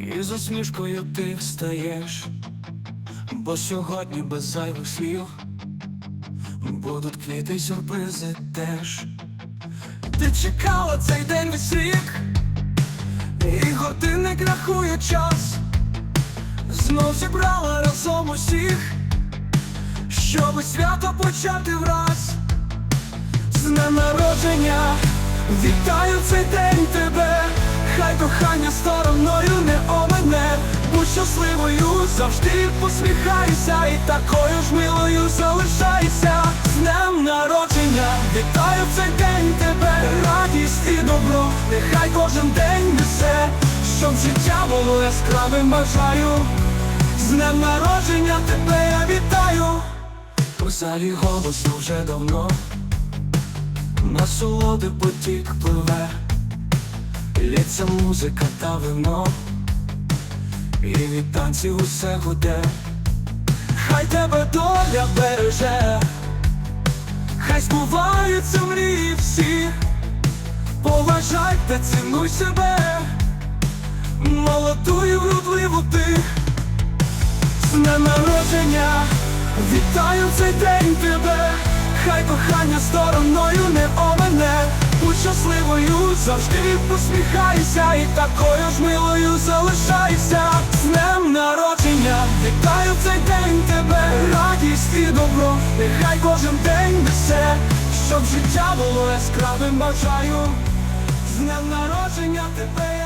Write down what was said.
І з усмішкою ти встаєш, бо сьогодні без зайвих слів будуть квіти й сюрпризи теж. Ти чекала цей день весь рік, і годинник рахує час, знов зібрала разом усіх, щоби свято почати враз. З днем народження, вітаю цей день завжди посміхайся, і такою ж милою залишайся. З днем народження, вітаю цей день. Тебе, радість і добро, нехай кожен день несе, щоб життя було яскравим. Бажаю. З днем народження тебе я вітаю. У залі голосно вже давно. Насолоди потік пливе, лється музика та вино, і від танців усе гуде, хай тебе доля береже, хай збуваються мрії всі, поважай та цінуй себе, молоду і вродливу ти, з днем народження, вітаю цей день тебе. Хай кохання стороною не омене Будь щасливою, завжди посміхайся. І такою ж милою залишайся нехай кожен день несе Щоб життя було яскравим. Бажаю З днем народження тебе